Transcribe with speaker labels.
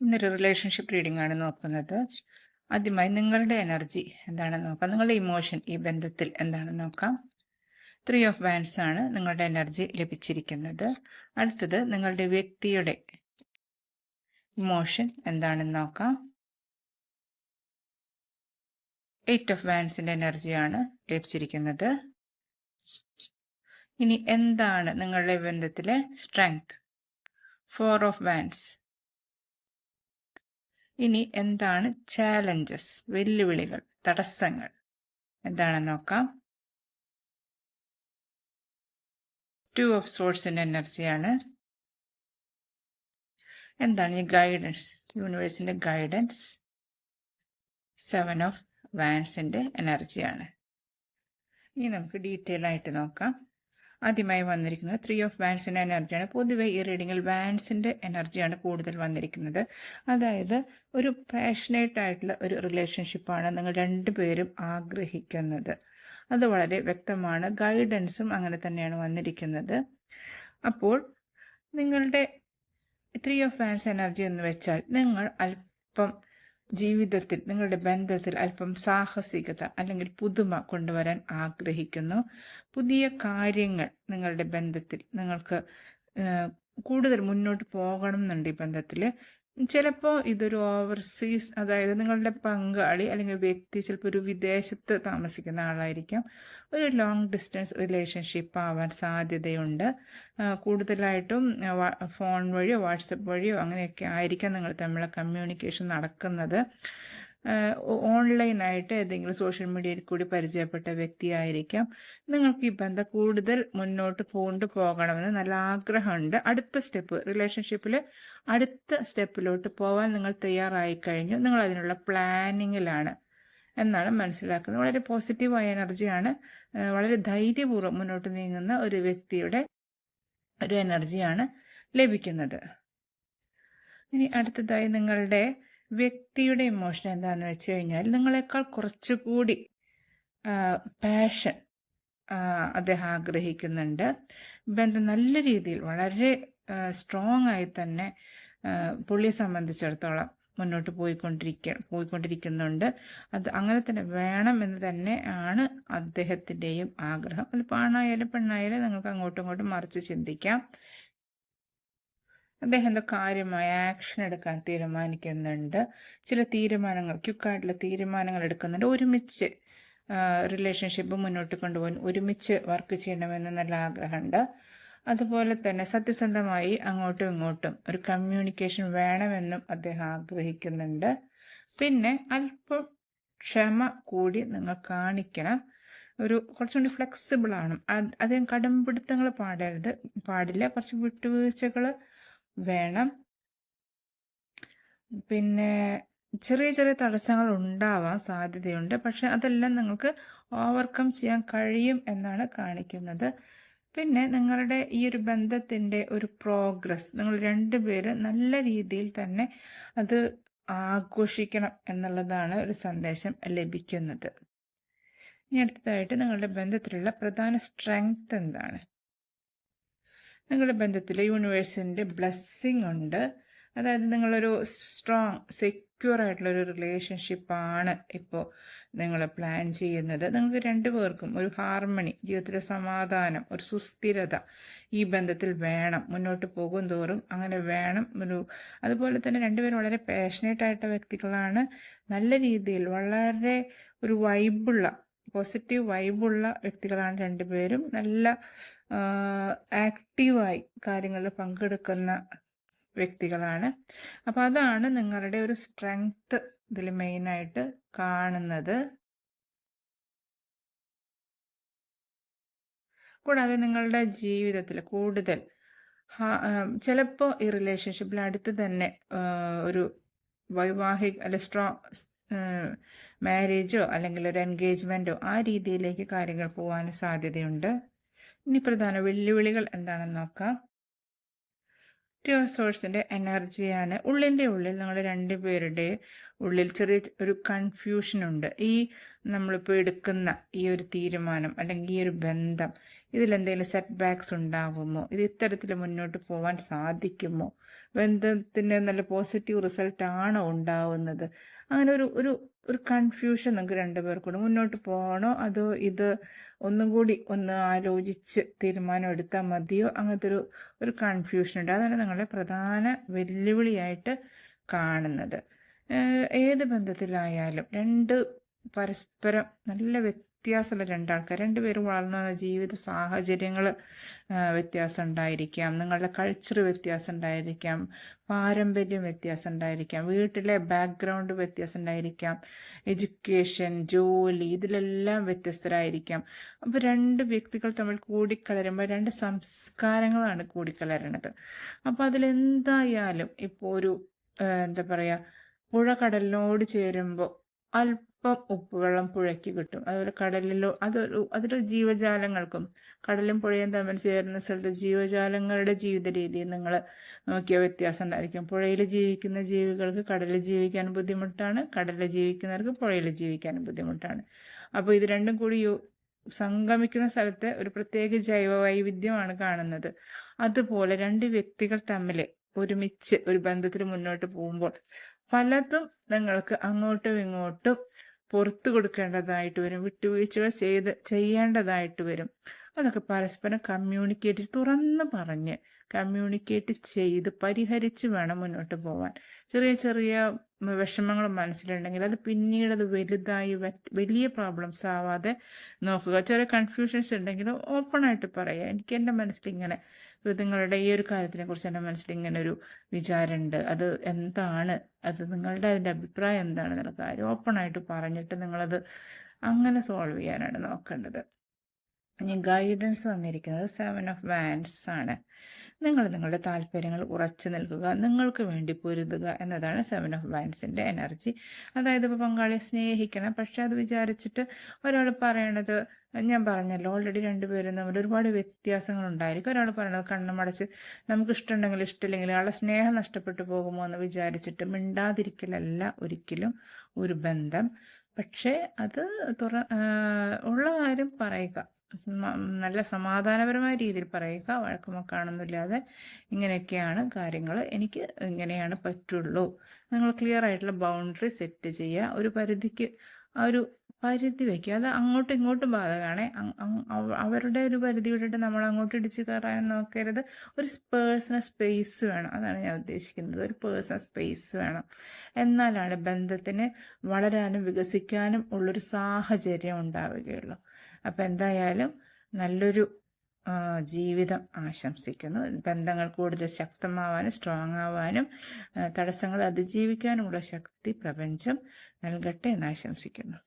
Speaker 1: ഇന്നൊരു relationship reading ആണ് നോക്കുന്നത്. ആദ്യമായി നിങ്ങളുടെ എനർജി എന്താണെന്ന് നോക്കാം? നിങ്ങളുടെ ഇമോഷൻ ഈ ബന്ധത്തിൽ എന്താണെന്ന് നോക്കാം? ത്രീ ഓഫ് വാൻസ് ആണ് നിങ്ങളുടെ എനർജി ലഭിച്ചിരിക്കുന്നത്. അടുത്തത് നിങ്ങളുടെ വ്യക്തിയുടെ ഇമോഷൻ എന്താണെന്ന് നോക്കാം? എയ്റ്റ് ഓഫ് വാൻസിന്റെ എനർജിയാണ് ലഭിച്ചിരിക്കുന്നത്. ഇനി എന്താണ് നിങ്ങളുടെ ബന്ധത്തിലെ സ്ട്രെങ്ത് ഫോർ ഓഫ് വാൻസ് ഇനി എന്താണ് ചാലഞ്ചസ് വെല്ലുവിളികൾ തടസ്സങ്ങൾ? എന്താണെന്ന് നോക്കാം. ടു ഓഫ് സോഴ്സിന്റെ എനർജിയാണ് എന്താണ് ഈ ഗൈഡൻസ് യൂണിവേഴ്സിന്റെ ഗൈഡൻസ് സെവൻ ഓഫ് വാൻസിന്റെ എനർജിയാണ് ഇനി നമുക്ക് ഡീറ്റെയിൽ ആയിട്ട് നോക്കാം. ആദ്യമായി വന്നിരിക്കുന്നത് ത്രീ ഓഫ് വാൻസിന്റെ എനർജിയാണ്. പൊതുവെ ഈ റീഡിങ്ങിൽ വാൻസിന്റെ എനർജിയാണ് കൂടുതൽ വന്നിരിക്കുന്നത്. അതായത് ഒരു പാഷനേറ്റ് ആയിട്ടുള്ള ഒരു റിലേഷൻഷിപ്പാണ് നിങ്ങൾ രണ്ടുപേരും ആഗ്രഹിക്കുന്നത്. അത് വളരെ വ്യക്തമാണ്. ഗൈഡൻസും അങ്ങനെ തന്നെയാണ് വന്നിരിക്കുന്നത്. അപ്പോൾ നിങ്ങളുടെ ത്രീ ഓഫ് വാൻസ് എനർജി എന്ന് വെച്ചാൽ നിങ്ങൾ അല്പം ജീവിതത്തിൽ നിങ്ങളുടെ ബന്ധത്തിൽ അല്പം സാഹസികത അല്ലെങ്കിൽ പുതുമ കൊണ്ടുവരാൻ ആഗ്രഹിക്കുന്നു. പുതിയ കാര്യങ്ങൾ നിങ്ങളുടെ ബന്ധത്തിൽ നിങ്ങൾക്ക് കൂടുതൽ മുന്നോട്ട് പോകണം എന്നുണ്ട് ഈ ബന്ധത്തിൽ ചിലപ്പോൾ ഇതൊരു ഓവർസീസ് അതായത് നിങ്ങളുടെ പങ്കാളി അല്ലെങ്കിൽ വ്യക്തി ചിലപ്പോൾ ഒരു വിദേശത്ത് താമസിക്കുന്ന ആളായിരിക്കാം. ഒരു ലോങ് ഡിസ്റ്റൻസ് റിലേഷൻഷിപ്പ് ആവാൻ സാധ്യതയുണ്ട്. കൂടുതലായിട്ടും ഫോൺ വഴിയോ വാട്സപ്പ് വഴിയോ അങ്ങനെയൊക്കെ ആയിരിക്കാം നിങ്ങൾ തമ്മിലുള്ള കമ്മ്യൂണിക്കേഷൻ നടക്കുന്നത്. ഓൺലൈനായിട്ട് ഏതെങ്കിലും സോഷ്യൽ മീഡിയയിൽ കൂടി പരിചയപ്പെട്ട വ്യക്തിയായിരിക്കാം. നിങ്ങൾക്ക് ഈ ബന്ധം കൂടുതൽ മുന്നോട്ട് കൊണ്ടുപോകണമെന്ന് നല്ല ആഗ്രഹമുണ്ട്. അടുത്ത സ്റ്റെപ്പ് റിലേഷൻഷിപ്പിൽ അടുത്ത സ്റ്റെപ്പിലോട്ട് പോകാൻ നിങ്ങൾ തയ്യാറായി കഴിഞ്ഞു. നിങ്ങൾ അതിനുള്ള പ്ലാനിങ്ങിലാണ് എന്നാണ് മനസ്സിലാക്കുന്നത്. വളരെ പോസിറ്റീവായ എനർജിയാണ് വളരെ ധൈര്യപൂർവം മുന്നോട്ട് നീങ്ങുന്ന ഒരു വ്യക്തിയുടെ ഒരു എനർജിയാണ് ലഭിക്കുന്നത്. ഇനി അടുത്തതായി നിങ്ങളുടെ വ്യക്തിയുടെ ഇമോഷൻ എന്താണെന്ന് വെച്ച് കഴിഞ്ഞാൽ നിങ്ങളെക്കാൾ കുറച്ചുകൂടി പാഷൻ അദ്ദേഹം ആഗ്രഹിക്കുന്നുണ്ട്. ബന്ധം നല്ല രീതിയിൽ വളരെ സ്ട്രോങ് ആയി തന്നെ പുള്ളിയെ സംബന്ധിച്ചിടത്തോളം മുന്നോട്ട് പോയിക്കൊണ്ടിരിക്ക പോയിക്കൊണ്ടിരിക്കുന്നുണ്ട്. അത് അങ്ങനെ തന്നെ വേണം എന്ന് തന്നെ ആണ് അദ്ദേഹത്തിന്റെയും ആഗ്രഹം. അത് പാണായാലും പെണ്ണായാലും നിങ്ങൾക്ക് അങ്ങോട്ടും ഇങ്ങോട്ടും മറിച്ച് ചിന്തിക്കാം. അദ്ദേഹം എന്തോ കാര്യമായ ആക്ഷൻ എടുക്കാൻ തീരുമാനിക്കുന്നുണ്ട്. ചില തീരുമാനങ്ങൾ ക്യുക്കായിട്ടുള്ള തീരുമാനങ്ങൾ എടുക്കുന്നുണ്ട്. ഒരുമിച്ച് റിലേഷൻഷിപ്പ് മുന്നോട്ട് കൊണ്ടുപോകാൻ ഒരുമിച്ച് വർക്ക് ചെയ്യണമെന്ന് നല്ല ആഗ്രഹമുണ്ട്. അതുപോലെ തന്നെ സത്യസന്ധമായി അങ്ങോട്ടും ഇങ്ങോട്ടും ഒരു കമ്മ്യൂണിക്കേഷൻ വേണമെന്നും അദ്ദേഹം ആഗ്രഹിക്കുന്നുണ്ട്. പിന്നെ അല്പം ക്ഷമ കൂടി നിങ്ങൾ കാണിക്കണം. ഒരു കുറച്ചുകൂടി ഫ്ലെക്സിബിൾ ആണ്. അദ്ദേഹം കടുംപിടുത്തങ്ങൾ പാടരുത് പാടില്ല. കുറച്ച് വിട്ടുവീഴ്ചകൾ വേണം. പിന്നെ ചെറിയ ചെറിയ തടസ്സങ്ങൾ ഉണ്ടാവാൻ സാധ്യതയുണ്ട്. പക്ഷെ അതെല്ലാം നിങ്ങൾക്ക് ഓവർകം ചെയ്യാൻ കഴിയും എന്നാണ് കാണിക്കുന്നത്. പിന്നെ നിങ്ങളുടെ ഈ ഒരു ബന്ധത്തിന്റെ ഒരു പ്രോഗ്രസ് നിങ്ങൾ രണ്ടുപേര് നല്ല രീതിയിൽ തന്നെ അത് ആഘോഷിക്കണം എന്നുള്ളതാണ് ഒരു സന്ദേശം ലഭിക്കുന്നത്. ഇനി അടുത്തതായിട്ട് നിങ്ങളുടെ ബന്ധത്തിലുള്ള പ്രധാന സ്ട്രെങ്ത് എന്താണ്? നിങ്ങളുടെ ബന്ധത്തിൽ യൂണിവേഴ്സിന്റെ ബ്ലെസ്സിങ് ഉണ്ട്. അതായത് നിങ്ങളൊരു സ്ട്രോങ് സെക്യൂർ ആയിട്ടുള്ളൊരു റിലേഷൻഷിപ്പാണ് ഇപ്പോൾ നിങ്ങൾ പ്ലാൻ ചെയ്യുന്നത്. നിങ്ങൾക്ക് രണ്ടു പേർക്കും ഒരു ഹാർമണി ജീവിതത്തിലെ സമാധാനം ഒരു സുസ്ഥിരത ഈ ബന്ധത്തിൽ വേണം. മുന്നോട്ട് പോകും തോറും അങ്ങനെ വേണം. ഒരു അതുപോലെ തന്നെ രണ്ടുപേരും വളരെ പാഷനേറ്റ് ആയിട്ട വ്യക്തികളാണ്. നല്ല രീതിയിൽ വളരെ ഒരു വൈബുള്ള പോസിറ്റീവ് വൈബുള്ള വ്യക്തികളാണ് രണ്ടുപേരും. നല്ല ആക്റ്റീവായി കാര്യങ്ങളിൽ പങ്കെടുക്കുന്ന വ്യക്തികളാണ്. അപ്പോൾ അതാണ് നിങ്ങളുടെ ഒരു സ്ട്രെങ്ത് ഇതിൽ മെയിനായിട്ട് കാണുന്നത്. കൂടാതെ നിങ്ങളുടെ ജീവിതത്തിൽ കൂടുതൽ ചിലപ്പോൾ ഈ റിലേഷൻഷിപ്പിൽ അടുത്ത് തന്നെ ഒരു വൈവാഹിക അല്ലെ സ്ട്രോങ് മാരേജോ അല്ലെങ്കിൽ ഒരു എൻഗേജ്മെന്റോ ആ രീതിയിലേക്ക് കാര്യങ്ങൾ പോകാൻ സാധ്യതയുണ്ട്. ഇനി പ്രധാന വെല്ലുവിളികൾ എന്താണെന്ന് നോക്കാം. സോഴ്സിന്റെ എനർജിയാണ് ഉള്ളിന്റെ ഉള്ളിൽ നിങ്ങൾ രണ്ടുപേരുടെ ഉള്ളിൽ ചെറിയ ഒരു കൺഫ്യൂഷൻ ഉണ്ട്. ഈ നമ്മളിപ്പോൾ എടുക്കുന്ന ഈ ഒരു തീരുമാനം അല്ലെങ്കിൽ ഈ ഒരു ബന്ധം ഇതിലെന്തെങ്കിലും സെറ്റ് ബാക്ക്സ് ഉണ്ടാകുമോ ഇത് ഇത്തരത്തിൽ മുന്നോട്ട് പോകാൻ സാധിക്കുമോ? ബന്ധത്തിന് നല്ല പോസിറ്റീവ് റിസൾട്ടാണോ ഉണ്ടാവുന്നത്? അങ്ങനെ ഒരു ഒരു ഒരു കൺഫ്യൂഷൻ നിങ്ങൾക്ക് രണ്ടുപേർക്കൂടെ മുന്നോട്ട് പോകണോ? അതോ ഇത് ഒന്നും കൂടി ഒന്ന് ആലോചിച്ച് തീരുമാനം എടുത്താൽ മതിയോ? അങ്ങനത്തെ ഒരു ഒരു കൺഫ്യൂഷൻ ഉണ്ട്. അതാണ് നിങ്ങളുടെ പ്രധാന വെല്ലുവിളിയായിട്ട് കാണുന്നത്. ഏത് ബന്ധത്തിലായാലും രണ്ട് പരസ്പരം നല്ല വ്യത്യാസമുള്ള രണ്ടാൾക്കാർ രണ്ടുപേരും വളർന്ന ജീവിത സാഹചര്യങ്ങൾ വ്യത്യാസം ഉണ്ടായിരിക്കാം. നിങ്ങളുടെ കൾച്ചർ വ്യത്യാസം ഉണ്ടായിരിക്കാം. പാരമ്പര്യം വ്യത്യാസം ഉണ്ടായിരിക്കാം. വീട്ടിലെ ബാക്ക്ഗ്രൗണ്ട് വ്യത്യാസം ഉണ്ടായിരിക്കാം. എഡ്യൂക്കേഷൻ ജോലി ഇതിലെല്ലാം വ്യത്യസ്തരായിരിക്കാം. അപ്പോൾ രണ്ട് വ്യക്തികൾ തമ്മിൽ കൂടിക്കലരുമ്പോൾ രണ്ട് സംസ്കാരങ്ങളാണ് കൂടിക്കലരണത് അപ്പോൾ അതിലെന്തായാലും ഇപ്പോൾ ഒരു എന്താ പറയുക പുഴ കടലിനോട് ചേരുമ്പോൾ അല്പം ഉപ്പുവെള്ളം പുഴയ്ക്ക് കിട്ടും. അതുപോലെ കടലിലോ അതൊരു അതൊരു ജീവജാലങ്ങൾക്കും കടലും പുഴയും തമ്മിൽ ചേരുന്ന സ്ഥലത്ത് ജീവജാലങ്ങളുടെ ജീവിത രീതി നിങ്ങൾ നോക്കിയ വ്യത്യാസം ഉണ്ടായിരിക്കും. പുഴയിൽ ജീവിക്കുന്ന ജീവികൾക്ക് കടലിൽ ജീവിക്കാൻ ബുദ്ധിമുട്ടാണ് കടലിൽ ജീവിക്കുന്നവർക്ക് പുഴയിൽ ജീവിക്കാൻ ബുദ്ധിമുട്ടാണ്. അപ്പോൾ ഇത് രണ്ടും കൂടി സംഗമിക്കുന്ന സ്ഥലത്ത് ഒരു പ്രത്യേക ജൈവ വൈവിധ്യമാണ് കാണുന്നത്. അതുപോലെ രണ്ട് വ്യക്തികൾ തമ്മിൽ ഒരുമിച്ച് ഒരു ബന്ധത്തിൽ മുന്നോട്ട് പോകുമ്പോൾ പലതും നിങ്ങൾക്ക് അങ്ങോട്ടും ഇങ്ങോട്ടും പുറത്തു കൊടുക്കേണ്ടതായിട്ട് വരും. വിട്ടുവീഴ്ചകൾ ചെയ്ത് ചെയ്യേണ്ടതായിട്ട് വരും. അതൊക്കെ പരസ്പരം കമ്മ്യൂണിക്കേറ്റ് തുറന്ന് പറഞ്ഞ് കമ്മ്യൂണിക്കേറ്റ് ചെയ്ത് പരിഹരിച്ച് വേണം മുന്നോട്ട് പോവാൻ. ചെറിയ ചെറിയ വിഷമങ്ങൾ മനസ്സിലുണ്ടെങ്കിൽ അത് പിന്നീട് അത് വലുതായി വലിയ പ്രോബ്ലംസ് ആവാതെ നോക്കുക. ചെറിയ കൺഫ്യൂഷൻസ് ഉണ്ടെങ്കിൽ ഓപ്പണായിട്ട് പറയുക എനിക്ക് എന്റെ മനസ്സിൽ ഇങ്ങനെ നിങ്ങളുടെ ഈ ഒരു കാര്യത്തിനെ കുറിച്ച് എന്റെ മനസ്സിൽ ഇങ്ങനെ ഒരു വിചാരമുണ്ട്. അത് എന്താണ്? അത് നിങ്ങളുടെ അതിന്റെ അഭിപ്രായം എന്താണെന്നുള്ള കാര്യം ഓപ്പൺ ആയിട്ട് പറഞ്ഞിട്ട് നിങ്ങളത് അങ്ങനെ സോൾവ് ചെയ്യാനാണ് നോക്കേണ്ടത്. ഇനി ഗൈഡൻസ് വന്നിരിക്കുന്നത് സെവൻ ഓഫ് വാൻസ് ആണ്. നിങ്ങൾ നിങ്ങളുടെ താല്പര്യങ്ങൾ ഉറച്ചു നിൽക്കുക നിങ്ങൾക്ക് വേണ്ടി പൊരുതുക എന്നതാണ് സെവൻ ഓഫ് വാൻസിന്റെ എനർജി അതായത് ഇപ്പോൾ പങ്കാളിയെ സ്നേഹിക്കണം. പക്ഷെ അത് വിചാരിച്ചിട്ട് ഒരാൾ പറയണത് ഞാൻ പറഞ്ഞല്ലോ ഓൾറെഡി രണ്ടുപേരും തമ്മിൽ ഒരുപാട് വ്യത്യാസങ്ങൾ ഉണ്ടായിരിക്കും ഒരാൾ പറയണത് കണ്ണുമടച്ച് നമുക്ക് ഇഷ്ടമുണ്ടെങ്കിൽ ഇഷ്ടമില്ലെങ്കിൽ ആളെ സ്നേഹം നഷ്ടപ്പെട്ടു പോകുമോ എന്ന് വിചാരിച്ചിട്ട് മിണ്ടാതിരിക്കലല്ല ഒരിക്കലും ഒരു ബന്ധം. പക്ഷേ അത് തുറ ഉള്ള കാര്യം പറയുക. നല്ല സമാധാനപരമായ രീതിയിൽ പറയുക വഴക്കുമൊക്കാണെന്നില്ലാതെ ഇങ്ങനെയൊക്കെയാണ് കാര്യങ്ങൾ. എനിക്ക് ഇങ്ങനെയാണ് പറ്റുള്ളൂ. നിങ്ങൾ ക്ലിയർ ആയിട്ടുള്ള ബൗണ്ടറി സെറ്റ് ചെയ്യുക. ഒരു പരിധിക്ക് ആ ഒരു പരിധി വയ്ക്കുക. അത് അങ്ങോട്ടും ഇങ്ങോട്ടും ബാധകമാണ്. അവരുടെ ഒരു പരിധി വിട്ടിട്ട് നമ്മൾ അങ്ങോട്ട് ഇടിച്ച് കയറാൻ നോക്കരുത്. ഒരു പേഴ്സണൽ സ്പേസ് വേണം. അതാണ് ഞാൻ ഉദ്ദേശിക്കുന്നത്. ഒരു പേഴ്സണൽ സ്പേസ് വേണം. എന്നാലാണ് ബന്ധത്തിന് വളരാനും വികസിക്കാനും ഉള്ളൊരു സാഹചര്യം ഉണ്ടാവുകയുള്ളൂ. അപ്പം എന്തായാലും നല്ലൊരു ജീവിതം ആശംസിക്കുന്നു. ബന്ധങ്ങൾ കൂടുതൽ ശക്തമാവാനും സ്ട്രോങ് ആവാനും തടസ്സങ്ങൾ അതിജീവിക്കാനുമുള്ള ശക്തി പ്രപഞ്ചം നൽകട്ടെ എന്ന് ആശംസിക്കുന്നു.